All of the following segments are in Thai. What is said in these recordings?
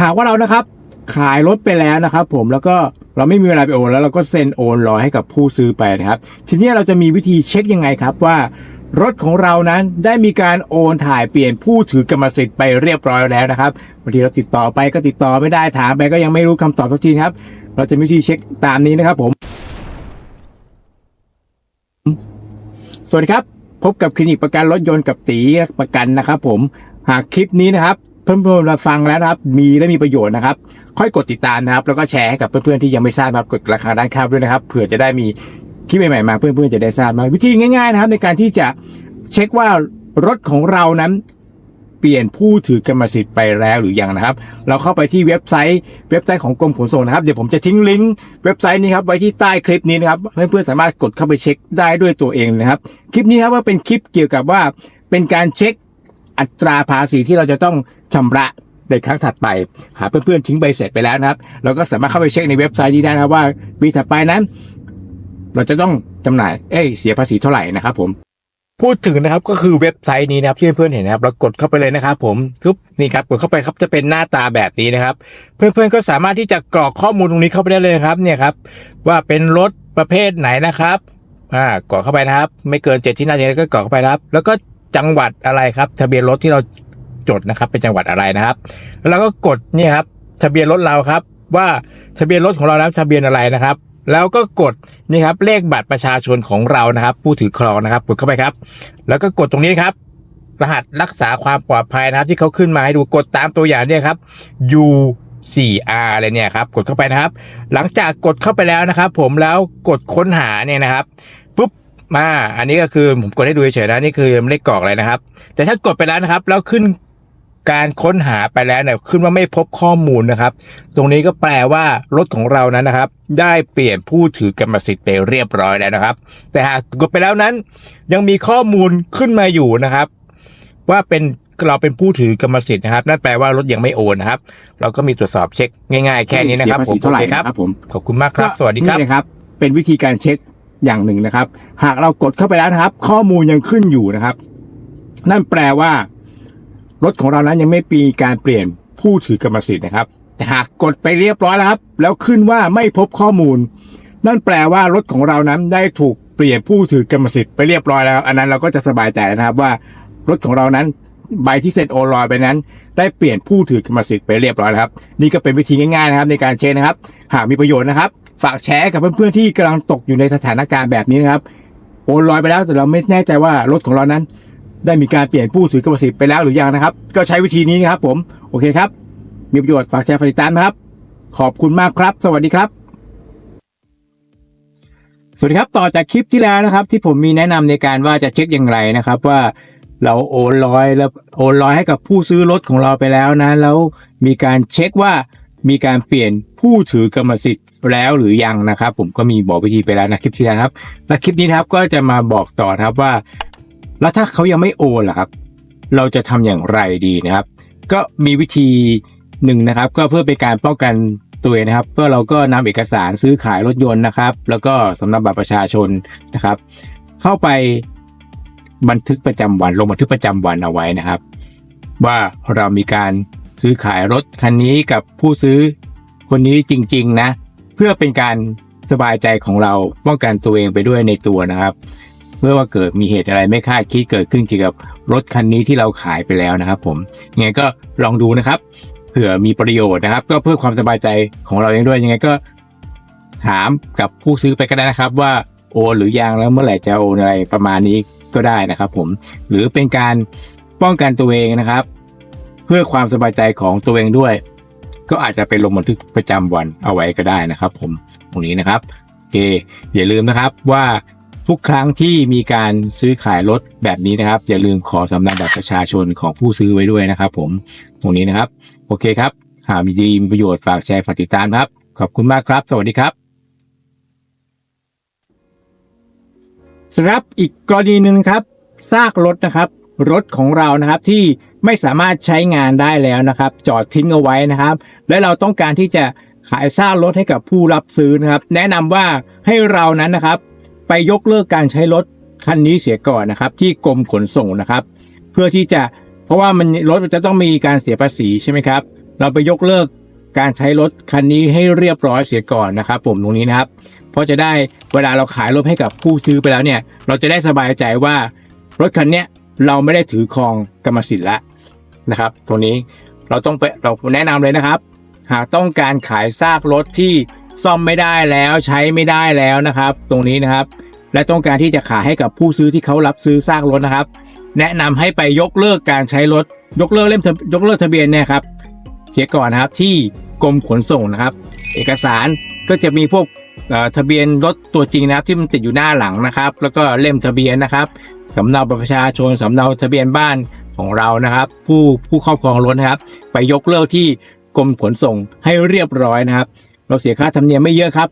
หากว่าเรานะครับขายรถไปแล้วนะครับผมแล้วก็เราไม่มีเวลาไปโอนแล้วเราก็เซ็นโอนรอให้กับผู้ซื้อไปนะครับ ทีนี้เราจะมีวิธีเช็คยังไงครับว่ารถของเรานั้นได้มีการโอนถ่ายเปลี่ยนผู้ถือกรรมสิทธิ์ไปเรียบร้อยแล้วนะครับบางทีเราติดต่อไปก็ติดต่อไม่ได้ถามไปก็ยังไม่รู้คำตอบสักทีครับ เราจะมีวิธีเช็คตามนี้นะครับผม สวัสดีครับ พบกับคลินิกประกันรถยนต์กับตีประกันนะครับผมหากคลิปนี้นะครับ เพื่อนๆมาฟังแล้วนะครับ มีและมีประโยชน์นะครับ ค่อยกดติดตามนะครับ แล้วก็แชร์ให้กับเพื่อนๆที่ยังไม่ทราบนะครับกดราคาด้านข้างด้วยนะครับเผื่อจะได้มีคลิปใหม่ๆมาเพื่อนๆจะได้ทราบมาวิธีง่าย ๆนะครับ ในการที่จะเช็คว่ารถของเรานั้นเปลี่ยนผู้ถือกรรมสิทธิ์ไปแล้วหรือยังนะครับ เราเข้าไปที่เว็บไซต์เว็บไซต์ของกรมขนส่งนะครับ เดี๋ยวผมจะทิ้งลิงก์เว็บไซต์นี้ครับไว้ที่ใต้คลิปนี้นะครับเพื่อนๆสามารถกดเข้าไปเช็คได้ด้วยตัวเองนะครับ คลิปนี้ครับว่าเป็นคลิปเกี่ยวกับว่าเป็นการเช็ค อัตราภาษีที่เราจะต้องชำระในครั้งถัดไป หาเพื่อนๆทิ้งใบเสร็จไปแล้วนะครับ เราก็สามารถเข้าไปเช็คในเว็บไซต์นี้ได้นะว่าปีถัดไปนั้น เราจะต้องจำหน่ายเอ้ยเสียภาษีเท่าไหร่นะครับผมพูดถึงนะครับก็คือเว็บไซต์นี้นะครับที่เพื่อนๆเห็นนะครับเรากดเข้าไปเลยนะครับผมปุ๊บนี่ครับกดเข้าไปครับจะเป็นหน้าตาแบบนี้นะครับ เพื่อนๆก็สามารถที่จะกรอกข้อมูลตรงนี้เข้าไปได้เลยครับเนี่ยครับว่าเป็นรถประเภทไหนนะครับอ่ากรอกเข้าไปนะครับ ไม่เกินเจ็ดที่นั่งอย่างนี้ก็กรอกเข้าไปนะครับ แล้วก็ จังหวัดอะไรครับ ทะเบียนรถที่เราจดนะครับ เป็นจังหวัดอะไรนะครับ แล้วเราก็กดเนี่ยครับ ทะเบียนรถเราครับ ว่าทะเบียนรถของเรานั้นทะเบียนอะไรนะครับ แล้วก็กดนี่ครับ เลขบัตรประชาชนของเรานะครับ ผู้ถือครองนะครับ กดเข้าไปครับ แล้วก็กดตรงนี้ครับ รหัสรักษาความปลอดภัยนะครับ ที่เขาขึ้นมาให้ดูกดตามตัวอย่างเนี่ยครับ U 4 R อะไรเนี่ยครับ กดเข้าไปนะครับ หลังจากกดเข้าไปแล้วนะครับ ผมแล้วกดค้นหาเนี่ยนะครับ มา อันนี้ก็คือผมกดให้ดูเฉยๆนะนี่คือไม่ได้กรอกอะไรนะครับ แต่ถ้ากดไปแล้วนะครับ แล้วขึ้นการค้นหาไปแล้วเนี่ยขึ้นว่าไม่พบข้อมูลนะครับ ตรงนี้ก็แปลว่ารถของเรานั้นนะครับ ได้เปลี่ยนผู้ถือกรรมสิทธิ์ไปเรียบร้อยแล้วนะครับ แต่หากกดไปแล้วนั้น ยังมีข้อมูลขึ้นมาอยู่นะครับ ว่าเป็นเราเป็นผู้ถือกรรมสิทธิ์นะครับ นั่นแปลว่ารถยังไม่โอนนะครับ เราก็มีตรวจสอบเช็คง่าย ๆ แค่นี้นะครับเสียภาษีเท่าไหร่โอเคครับครับผมขอบคุณมากครับ สวัสดีครับนี่นะครับเป็นวิธีการเช็ค อย่างหนึ่งนะครับ หากเรากดเข้าไปแล้วนะครับ ข้อมูลยังขึ้นอยู่นะครับ นั่นแปลว่ารถของเรานั้นยังไม่มีการเปลี่ยนผู้ถือกรรมสิทธิ์นะครับ แต่หากกดไปเรียบร้อยแล้วครับ แล้วขึ้นว่าไม่พบข้อมูล นั่นแปลว่ารถของเรานั้นได้ถูกเปลี่ยนผู้ถือกรรมสิทธิ์ไปเรียบร้อยแล้ว อันนั้นเราก็จะสบายใจนะครับว่ารถของเรานั้นใบที่เซ็นโอลอยไปนั้น ได้เปลี่ยนผู้ถือกรรมสิทธิ์ไปเรียบร้อยแล้วครับ นี่ก็เป็นวิธีง่ายๆนะครับในการเช็คนะครับ หากมีประโยชน์นะครับ ฝากแชร์กับเพื่อนๆที่กำลังตกอยู่ในสถานการณ์แบบนี้นะครับ โอนลอยไปแล้วแต่เราไม่แน่ใจว่ารถของเรานั้น ได้มีการเปลี่ยนผู้ถือกรรมสิทธิ์ไปแล้วหรือยังนะครับ ก็ใช้วิธีนี้นะครับ ผมโอเคครับ มีประโยชน์ฝากแชร์ฝากติดตามนะครับ ขอบคุณมากครับ สวัสดีครับ สวัสดีครับต่อจากคลิปที่แล้วนะครับ ที่ผมมีแนะนำในการว่าจะเช็คอย่างไรนะครับว่าเราโอนลอยแล้วโอนลอยให้กับผู้ซื้อรถของเราไปแล้วนะ แล้วมีการเช็คว่ามีการเปลี่ยนผู้ถือกรรมสิทธิ์ แล้วหรือยังนะครับ ผมก็มีบอกวิธีไปแล้วนะคลิปที่แล้วครับ และคลิปนี้นะครับก็จะมาบอกต่อนะครับว่า แล้วถ้าเขายังไม่โอนล่ะครับ เราจะทำอย่างไรดีนะครับ ก็มีวิธีหนึ่งนะครับ ก็เพื่อเป็นการป้องกันตัวนะครับ ก็เราก็นำเอกสารซื้อขายรถยนต์นะครับ แล้วก็สำเนาบัตรประชาชนนะครับ เข้าไปบันทึกประจำวันลงบันทึกประจำวันเอาไว้นะครับ ว่าเรามีการซื้อขายรถคันนี้กับผู้ซื้อคนนี้จริง ๆ นะ เพื่อเป็นการสบายใจของเราป้องกันตัวเองไปด้วยในตัวนะครับเพื่อว่าเกิดมีเหตุอะไรไม่คาดคิดเกิดขึ้นเกี่ยวกับรถคันนี้ที่เราขายไปแล้วนะครับ ผมยังไงก็ลองดูนะครับ เผื่อมีประโยชน์นะครับ ก็เพื่อความสบายใจของเราเองด้วยยังไงก็ ถามกับผู้ซื้อไปก็ได้นะครับ ว่าโอนหรือยังแล้วเมื่อไหร่จะโอนอะไรประมาณนี้ก็ได้นะครับ ผมหรือเป็นการป้องกันตัวเองนะครับ เพื่อความสบายใจของตัวเองด้วย ก็อาจจะไปลงบันทึกประจำวันเอาไว้ก็ได้นะครับ ผมตรงนี้นะครับโอเคอย่าลืมนะครับว่าทุกครั้งที่มีการซื้อขายรถแบบนี้นะครับ อย่าลืมขอสำเนาบัตรประชาชนของผู้ซื้อไว้ด้วยนะครับ ผมตรงนี้นะครับ โอเคครับ หากมีดีมีประโยชน์ฝากแชร์ฝากติดตามครับ ขอบคุณมากครับ สวัสดีครับสำหรับอีกกรณีหนึ่งครับซากรถนะครับ รถของเรานะครับที่ ไม่สามารถใช้งานได้แล้วนะครับ จอดทิ้งเอาไว้นะครับ และเราต้องการที่จะขายซากรถให้กับผู้รับซื้อนะครับ แนะนำว่าให้เรานั้นนะครับ ไปยกเลิกการใช้รถคันนี้เสียก่อนนะครับ ที่กรมขนส่งนะครับ เพื่อที่จะเพราะว่ามันรถมันจะต้องมีการเสียภาษีใช่ไหมครับ เราไปยกเลิกการใช้รถคันนี้ให้เรียบร้อยเสียก่อนนะครับ ผมตรงนี้นะครับ เพราะจะได้เวลาเราขายรถให้กับผู้ซื้อไปแล้วเนี่ย เราจะได้สบายใจว่ารถคันเนี้ยเราไม่ได้ถือครองกรรมสิทธิ์ล้ว นะครับตรงนี้เราต้องไปเราแนะนำเลยนะครับ หากต้องการขายซากรถที่ซ่อมไม่ได้แล้วใช้ไม่ได้แล้วนะครับ ตรงนี้นะครับ และต้องการที่จะขายให้กับผู้ซื้อที่เขารับซื้อซากรถนะครับ แนะนำให้ไปยกเลิกการใช้รถ ยกเลิกเล่มทะยกเลิกทะเบียนเนี่ยครับเสียก่อนนะครับที่กรมขนส่งนะครับ เอกสารก็จะมีพวกทะเบียนรถตัวจริงนะครับที่มันติดอยู่หน้าหลังนะครับ แล้วก็เล่มทะเบียนนะครับสำเนาบัตรประชาชนสำเนาทะเบียนบ้าน ของเรานะครับ ผู้ผู้ครอบครองรถนะครับ ไปยกเลิกที่กรมขนส่งให้เรียบร้อยนะครับ เราเสียค่าธรรมเนียมไม่เยอะครับ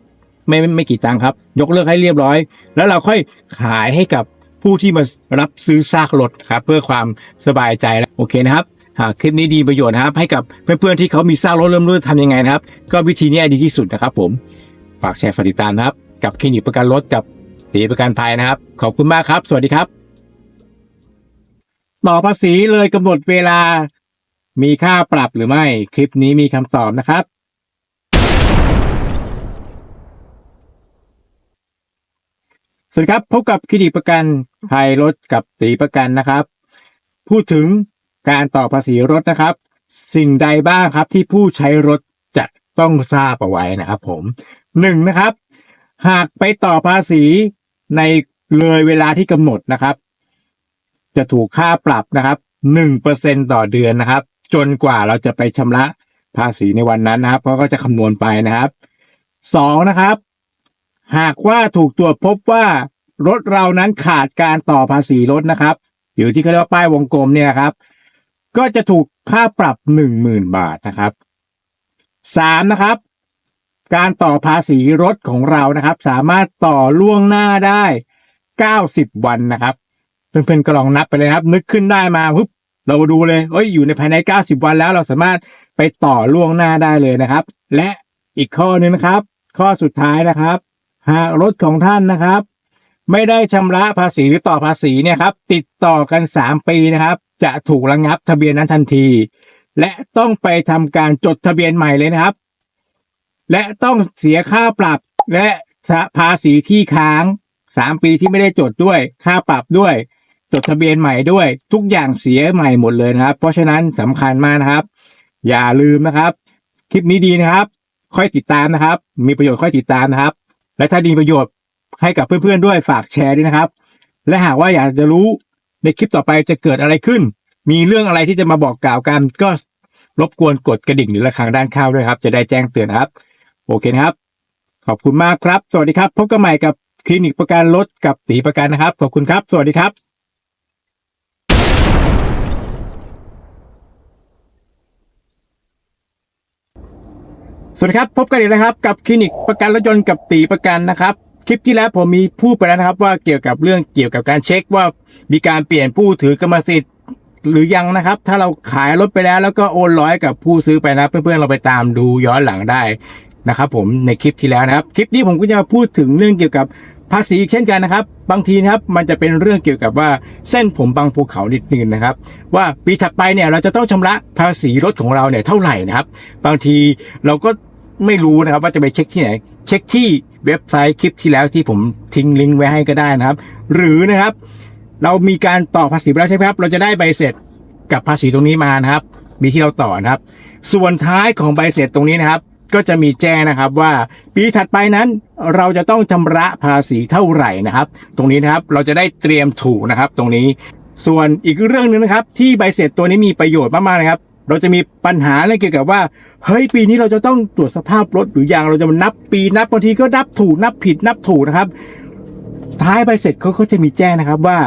ไม่ไม่ไม่กี่ตังค์ครับ ยกเลิกให้เรียบร้อย แล้วเราค่อยขายให้กับผู้ที่มารับซื้อซากรถครับ เพื่อความสบายใจแล้วโอเคนะครับหากคลิปนี้ดีประโยชน์นะครับ ให้กับเพื่อนๆที่เขามีซากรถเริ่มรู้จะทำยังไงนะครับ ก็วิธีนี้ดีที่สุดนะครับ ผมฝากแชร์ฝากติดตามนะครับ กับคลินิกประกันรถกับตีประกันภัยนะครับ ขอบคุณมากครับ สวัสดีครับ ต่อภาษีเลยกำหนดเวลา มีค่าปรับหรือไม่ คลิปนี้มีคำตอบนะครับ สวัสดีครับพบกับคลินิกประกันภัยรถกับตีประกันนะครับ พูดถึงการต่อภาษีรถนะครับ สิ่งใดบ้างครับที่ผู้ใช้รถจะต้องทราบเอาไว้นะครับ ผมหนึ่งนะครับ หากไปต่อภาษีในเลยเวลาที่กำหนดนะครับ จะถูกค่าปรับนะครับหนึ่งเปอร์เซ็นต่อเดือนนะครับ จนกว่าเราจะไปชำระภาษีในวันนั้นนะครับเขาก็จะคำนวณไปนะครับสองนะครับ หากว่าถูกตรวจพบว่ารถเรานั้นขาดการต่อภาษีรถนะครับหรือที่เขาเรียกว่าป้ายวงกลมเนี่ยครับ ก็จะถูกค่าปรับหนึ่งหมื่นบาทนะครับสามนะครับ การต่อภาษีรถของเรานะครับ สามารถต่อล่วงหน้าได้เก้าสิบวันนะครับ เพื่อนๆก็ลองนับไปเลยครับ นึกขึ้นได้มาปุ๊บเราดูเลยเอ้ยอยู่ในภายในเก้าสิบวันแล้วเราสามารถไปต่อล่วงหน้าได้เลยนะครับ และอีกข้อหนึ่งนะครับ ข้อสุดท้ายนะครับ หากรถของท่านนะครับ ไม่ได้ชำระภาษีหรือต่อภาษีเนี่ยครับติดต่อกัน 3 ปีนะครับ จะถูกระงับทะเบียนนั้นทันที และต้องไปทำการจดทะเบียนใหม่เลยนะครับ และต้องเสียค่าปรับและภาษีที่ค้าง 3 ปีที่ไม่ได้จดด้วย ค่าปรับด้วย จดทะเบียนใหม่ด้วย ทุกอย่างเสียใหม่หมดเลยนะครับ เพราะฉะนั้นสำคัญมากนะครับ อย่าลืมนะครับ คลิปนี้ดีนะครับ ค่อยติดตามนะครับ มีประโยชน์ค่อยติดตามนะครับ และถ้าดีประโยชน์ให้กับเพื่อนๆด้วยฝากแชร์ด้วยนะครับ และหากว่าอยากจะรู้ในคลิปต่อไปจะเกิดอะไรขึ้น มีเรื่องอะไรที่จะมาบอกกล่าวกัน ก็รบกวนกดกระดิ่งหรือระฆังด้านข้างด้วยครับ จะได้แจ้งเตือนนครับ โอเคครับ ขอบคุณมากครับ สวัสดีครับ พบกันใหม่กับคลินิกประกันรถกับตีประกันนะครับ ขอบคุณครับ สวัสดีครับ สวัสดีครับ พบกันอีกแล้วครับ กับคลินิกประกันรถยนต์กับตีประกันนะครับคลิปที่แล้วผมมีพูดไปแล้วนะครับ ว่าเกี่ยวกับเรื่องเกี่ยวกับการเช็คว่ามีการเปลี่ยนผู้ถือกรรมสิทธิ์หรือยังนะครับ ถ้าเราขายรถไปแล้วแล้วก็โอนร้อยกับผู้ซื้อไปนะเพื่อนๆเราไปตามดูย้อนหลังได้นะครับผมในคลิปที่แล้วนะครับ คลิปนี้ผมก็จะมาพูดถึงเรื่องเกี่ยวกับ ภาษีอีกเช่นกันนะครับ บางทีนะครับมันจะเป็นเรื่องเกี่ยวกับว่าเส้นผมบางภูเขานิดนึงนะครับ ว่าปีถัดไปเนี่ยเราจะต้องชำระภาษีรถของเราเนี่ยเท่าไหร่นะครับ บางทีเราก็ไม่รู้นะครับว่าจะไปเช็คที่ไหน เช็คที่เว็บไซต์คลิปที่แล้วที่ผมทิ้งลิงก์ไว้ให้ก็ได้นะครับ หรือนะครับ เรามีการต่อภาษีไปแล้วใช่ไหมครับ เราจะได้ใบเสร็จกับภาษีตรงนี้มานะครับ มีที่เราต่อนะครับ ส่วนท้ายของใบเสร็จตรงนี้นะครับ ก็จะมีแจ้งนะครับว่าปีถัดไปนั้นเราจะต้องชำระภาษีเท่าไหร่นะครับ ตรงนี้นะครับเราจะได้เตรียมถูกนะครับ ตรงนี้ ส่วนอีกเรื่องหนึ่งนะครับ ที่ใบเสร็จตัวนี้มีประโยชน์มากๆนะครับ เราจะมีปัญหาเรื่องเกี่ยวกับว่าเฮ้ยปีนี้เราจะต้องตรวจสภาพรถหรือยังเราจะนับปีนับบางทีก็นับถูกนับผิดนับถูกนะครับ ท้ายใบเสร็จเขาก็จะมีแจ้งนะครับว่า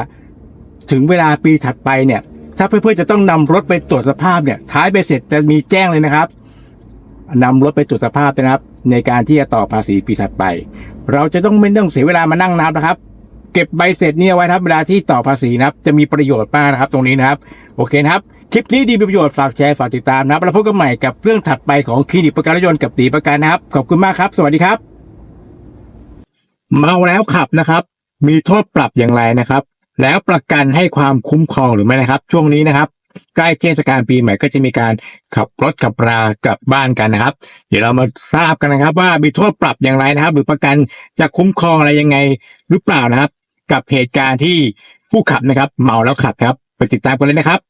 ถึงเวลาปีถัดไปเนี่ยถ้าเพื่อนๆจะต้องนำรถไปตรวจสภาพเนี่ยท้ายใบเสร็จจะมีแจ้งเลยนะครับ นำรถไปตรวจสภาพนะครับ ในการที่จะต่อภาษีปีถัดไป เราจะต้องไม่ต้องเสียเวลามานั่งนับนะครับ เก็บใบเสร็จเนี่ยไว้ครับเวลาที่ต่อภาษีนะครับ จะมีประโยชน์มากนะครับ ตรงนี้นะครับ โอเคนะครับ คลิปนี้ดีมีประโยชน์ฝากแชร์ฝากติดตามนะครับแล้วพบกันใหม่กับเรื่องถัดไปของคลินิกประกันรถยนต์กับตีประกันนะครับ ขอบคุณมากครับ สวัสดีครับ เมาแล้วขับนะครับ มีโทษปรับอย่างไรนะครับ แล้วประกันให้ความคุ้มครองหรือไม่นะครับ ช่วงนี้นะครับ ใกล้เทศกาลปีใหม่ก็จะมีการขับรถขับรากลับบ้านกันนะครับ เดี๋ยวเรามาทราบกันนะครับ ว่ามีโทษปรับอย่างไรนะครับ หรือประกันจะคุ้มครองอะไรยังไงหรือเปล่านะครับ กับเหตุการณ์ที่ผู้ขับนะครับ เมาแล้วขับครับไปติดตามกันเลยนะครับ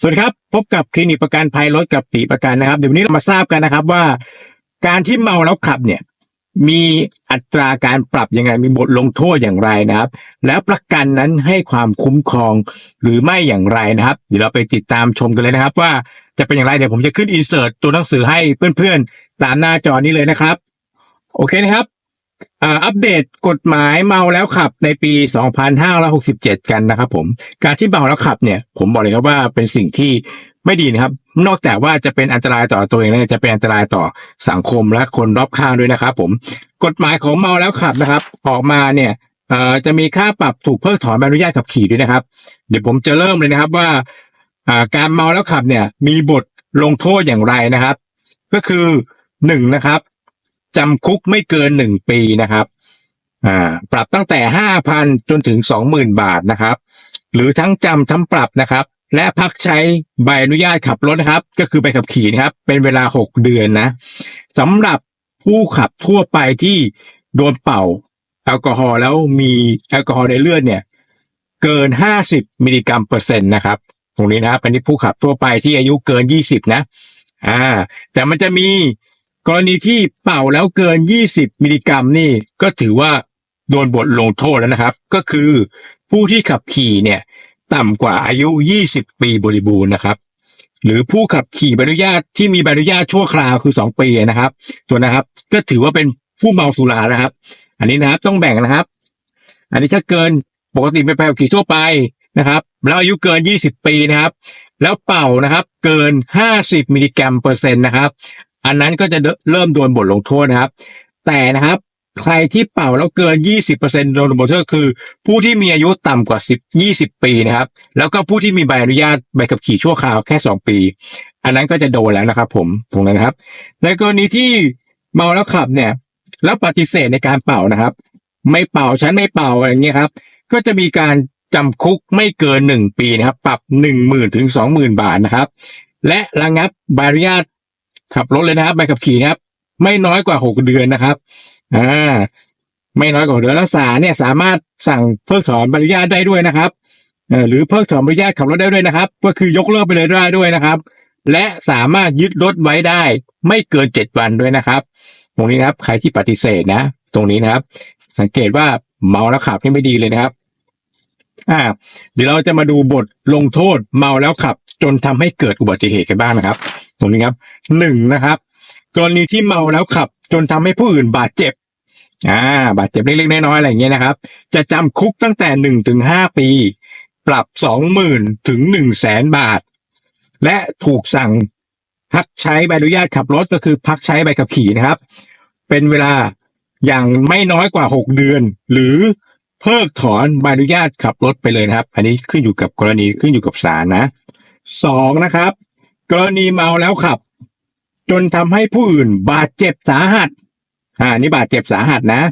สวัสดีครับ พบกับคลินิกประกันภัยรถกับตีประกันนะครับ เดี๋ยววันนี้เรามาทราบกันนะครับว่า การที่เมาแล้วขับเนี่ย มีอัตราการปรับยังไงมีบทลงโทษอย่างไรนะครับ แล้วประกันนั้นให้ความคุ้มครองหรือไม่อย่างไรนะครับ เดี๋ยวเราไปติดตามชมกันเลยนะครับ ว่าจะเป็นอย่างไรเดี๋ยวผมจะขึ้นอินเสิร์ตตัวหนังสือให้เพื่อนๆ ตามหน้าจอนี้เลยนะครับ โอเคนะครับอ่าอัปเดตกฎหมายเมาแล้วขับในปี 2567 กันนะครับผม การที่เมาแล้วขับเนี่ย ผมบอกเลยครับว่าเป็นสิ่งที่ ไม่ดีนะครับ นอกจากว่าจะเป็นอันตรายต่อตัวเองแล้วจะเป็นอันตรายต่อสังคมและคนรอบข้างด้วยนะครับ ผม กฎหมายของเมาแล้วขับนะครับ ออกมาเนี่ยเอ่อจะมีค่าปรับถูกเพิกถอนใบอนุญาตขับขี่ด้วยนะครับ เดี๋ยวผมจะเริ่มเลยนะครับว่าการเมาแล้วขับเนี่ย มีบทลงโทษอย่างไรนะครับ ก็คือหนึ่งนะครับจำคุกไม่เกินหนึ่งปีนะครับปรับตั้งแต่ห้าพันจนถึงสองหมื่นบาทนะครับ หรือทั้งจำทั้งปรับนะครับ และพักใช้ใบอนุญาตขับรถนะครับ ก็คือใบขับขี่นะครับ เป็นเวลาหกเดือนนะสำหรับผู้ขับทั่วไปที่โดนเป่าแอลกอฮอล์แล้วมีแอลกอฮอล์ในเลือดเนี่ย เกิน 50 มิลลิกรัมเปอร์เซ็นต์นะครับ ตรงนี้นะครับอันนี้ผู้ขับทั่วไปที่อายุเกิน 20 นะอ่าแต่มันจะมีกรณีที่เป่าแล้วเกิน 20 มิลลิกรัมนี่ก็ถือว่าโดนบทลงโทษแล้วนะครับ ก็คือผู้ที่ขับขี่เนี่ย ต่ำกว่าอายุ 20 ปีบริบูรณ์นะครับ หรือผู้ขับขี่ใบอนุญาตที่มีใบอนุญาตชั่วคราวคือ 2 ปีนะครับ ตัวนะครับ ก็ถือว่าเป็นผู้เมาสุรานะครับ อันนี้นะครับต้องแบ่งนะครับ อันนี้ถ้าเกินปกติเป็นใบขับขี่ทั่วไปนะครับ แล้วอายุเกิน 20 ปีนะครับ แล้วเป่านะครับ เกิน 50มิลลิกรัมเปอร์เซ็นต์นะครับ อันนั้นก็จะเริ่มโดนบทลงโทษนะครับ แต่นะครับ ใครที่เป่าแล้วเกิน 20%โดนบทลงโทษคือ ผู้ที่มีอายุต่ำกว่า 10 20 ปีนะครับ แล้วก็ผู้ที่มีใบอนุญาตใบขับขี่ชั่วคราวแค่ 2 ปี อันนั้นก็จะโดนแล้วนะครับผมตรงนั้นนะครับ ในกรณีที่เมาแล้วขับเนี่ย แล้วปฏิเสธในการเป่านะครับ ไม่เป่าฉันไม่เป่าอะไรอย่างเงี้ยครับ ก็จะมีการจำคุกไม่เกินหนึ่งปีนะครับ ปรับหนึ่งหมื่นถึงสองหมื่นบาทนะครับ และระงับใบอนุญาตขับรถเลยนะครับใบขับขี่นะครับ ไม่น้อยกว่าหกเดือนนะครับ อ่าไม่น้อยกว่าเดือนแล้วศาเนี่ยสามารถสั่งเพิกถอนใบอนุญาตได้ด้วยนะครับเอ่อหรือเพิกถอนใบอนุญาตขับรถได้ด้วยนะครับ ก็คือยกเลิกไปเลยได้ด้วยนะครับ และสามารถยึดรถไว้ได้ ไม่เกินเจ็ดวันด้วยนะครับ ตรงนี้นะครับใครที่ปฏิเสธนะ ตรงนี้นะครับ สังเกตว่าเมาแล้วขับนี่ไม่ดีเลยนะครับอ่าเดี๋ยวเราจะมาดูบทลงโทษเมาแล้วขับ จนทำให้เกิดอุบัติเหตุกันบ้างนะครับ ตรงนี้ครับหนึ่งนะครับ กรณีที่เมาแล้วขับ จนทำให้ผู้อื่นบาดเจ็บ อ่าบาดเจ็บเล็กๆน้อยๆอะไรอย่างเงี้ยนะครับ จะจำคุกตั้งแต่หนึ่งถึงห้าปี ปรับสองหมื่นถึงหนึ่งแสนบาท และถูกสั่งพักใช้ใบอนุญาตขับรถก็คือพักใช้ใบขับขี่นะครับ เป็นเวลาอย่างไม่น้อยกว่าหกเดือน หรือเพิกถอนใบอนุญาตขับรถไปเลยนะครับ อันนี้ขึ้นอยู่กับกรณีขึ้นอยู่กับศาลนะสองนะครับ กรณีเมาแล้วขับ จนทำให้ผู้อื่นบาดเจ็บสาหัส อ่านี่บาดเจ็บสาหัสนะ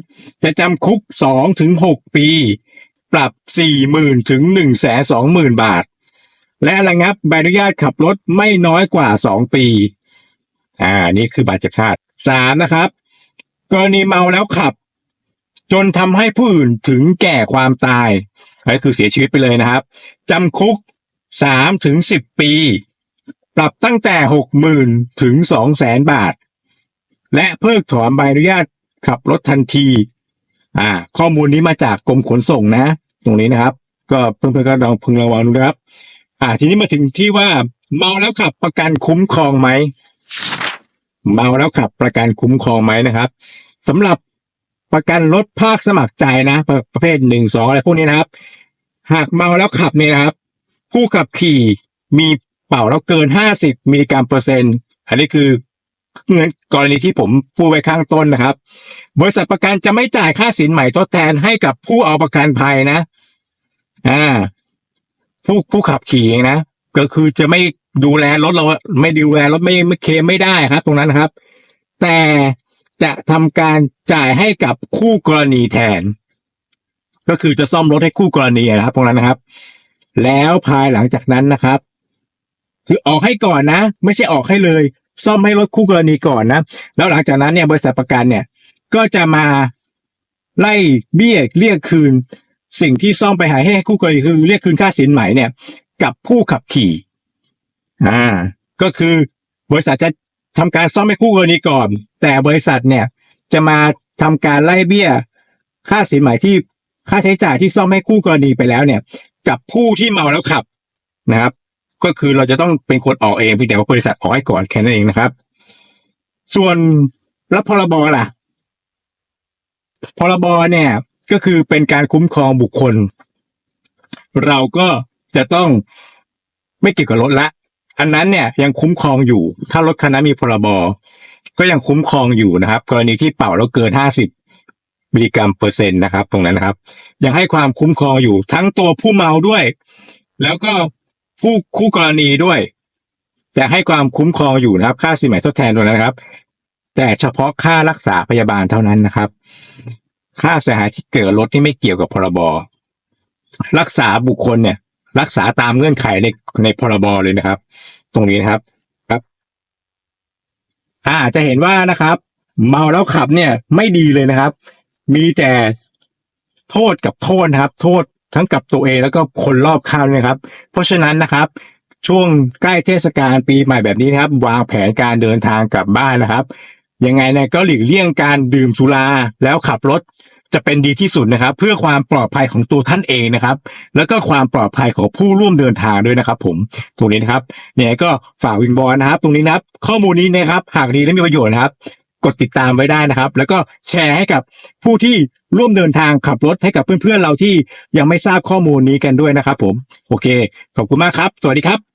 จะจำคุกสองถึงหกปี ปรับสี่หมื่นถึงหนึ่งแสนสองหมื่นบาท และระงับใบอนุญาตขับรถไม่น้อยกว่าสองปี อ่า นี่คือบาดเจ็บสาหัสสามนะครับ กรณีเมาแล้วขับ จนทำให้ผู้อื่นถึงแก่ความตายก็คือเสียชีวิตไปเลยนะครับจำคุกสามถึงสิบปี ปรับตั้งแต่หกหมื่นถึงสองแสนบาท และเพิกถอนใบอนุญาตขับรถทันที อ่า ข้อมูลนี้มาจากกรมขนส่งนะ ตรงนี้นะครับ ก็เพื่อนๆก็ลองพึงระวังดูนะครับ อ่า ทีนี้มาถึงที่ว่าเมาแล้วขับประกันคุ้มครองไหมเมาแล้วขับประกันคุ้มครองไหมนะครับสำหรับประกันรถภาคสมัครใจนะประประเภทหนึ่งสองอะไรพวกนี้นะครับ หากเมาแล้วขับเนี่ยนะครับ ผู้ขับขี่มีเป่าแล้วเกินห้าสิบมิลลิกรัมเปอร์เซ็นต์อันนี้คือ กรณีที่ผมพูดไว้ข้างต้นนะครับ บริษัทประกันจะไม่จ่ายค่าสินใหม่ทดแทนให้กับผู้เอาประกันภัยนะ อ่า ผู้ผู้ขับขี่เองนะ ก็คือจะไม่ดูแลรถเราไม่ดูแลรถไม่ไม่เคมไม่ได้ครับ ตรงนั้นนะครับ แต่จะทำการจ่ายให้กับคู่กรณีแทน ก็คือจะซ่อมรถให้คู่กรณีนะครับ ตรงนั้นนะครับ แล้วภายหลังจากนั้นนะครับ คือออกให้ก่อนนะ ไม่ใช่ออกให้เลย ซ่อมให้รถคู่กรณีก่อนนะ แล้วหลังจากนั้นเนี่ยบริษัทประกันเนี่ย ก็จะมาไล่เบี้ยเรียกคืน สิ่งที่ซ่อมไปหายให้คู่กรณีคือ เรียกคืนค่าสินไหมเนี่ย กับผู้ขับขี่ อ่า ก็คือบริษัทจะทำการซ่อมให้คู่กรณีก่อน แต่บริษัทเนี่ยจะมาทำการไล่เบี้ย ค่าสินไหมที่ค่าใช้จ่ายที่ซ่อมให้คู่กรณีไปแล้วเนี่ย กับผู้ที่เมาแล้วขับนะครับ ก็คือเราจะต้องเป็นคนออกเองเพียงแต่ว่าบริษัทออกให้ก่อนแค่นั้นเองนะครับ ส่วนรับพรบล่ะ พรบเนี่ยก็คือเป็นการคุ้มครองบุคคล เราก็จะต้องไม่เกี่ยวกับรถละ อันนั้นเนี่ยยังคุ้มครองอยู่ ถ้ารถคันนั้นมีพรบก็ยังคุ้มครองอยู่นะครับ กรณีที่เป่าแล้วเกินห้าสิบมิลลิกรัมเปอร์เซ็นต์นะครับ ตรงนั้นนะครับ ยังให้ความคุ้มครองอยู่ทั้งตัวผู้เมาด้วย แล้วก็ ผู้คู่กรณีด้วย แต่ให้ความคุ้มครองอยู่นะครับ ค่าสินไหมทดแทนตรงนั้นนะครับ แต่เฉพาะค่ารักษาพยาบาลเท่านั้นนะครับ ค่าเสียหายที่เกิดรถที่ไม่เกี่ยวกับพรบรักษาบุคคลเนี่ย รักษาตามเงื่อนไขในในพรบเลยนะครับ ตรงนี้นะครับครับ อ่าจะเห็นว่านะครับ เมาแล้วขับเนี่ยไม่ดีเลยนะครับ มีแต่โทษกับโทษนะครับ โทษ ทั้งกับตัวเองแล้วก็คนรอบข้างนะครับ เพราะฉะนั้นนะครับช่วงใกล้เทศกาลปีใหม่แบบนี้นะครับ วางแผนการเดินทางกลับบ้านนะครับ ยังไงเนี่ยก็หลีกเลี่ยงการดื่มสุราแล้วขับรถจะเป็นดีที่สุดนะครับ เพื่อความปลอดภัยของตัวท่านเองนะครับ แล้วก็ความปลอดภัยของผู้ร่วมเดินทางด้วยนะครับ ผมตรงนี้นะครับเนี่ยก็ฝากวิงบอลนะครับ ตรงนี้นะครับ ข้อมูลนี้นะครับ หากดีและมีประโยชน์นะครับ กดติดตามไว้ได้นะครับ แล้วก็แชร์ให้กับผู้ที่ร่วมเดินทางขับรถให้กับเพื่อนๆเราที่ยังไม่ทราบข้อมูลนี้กันด้วยนะครับผม โอเค ขอบคุณมากครับ สวัสดีครับ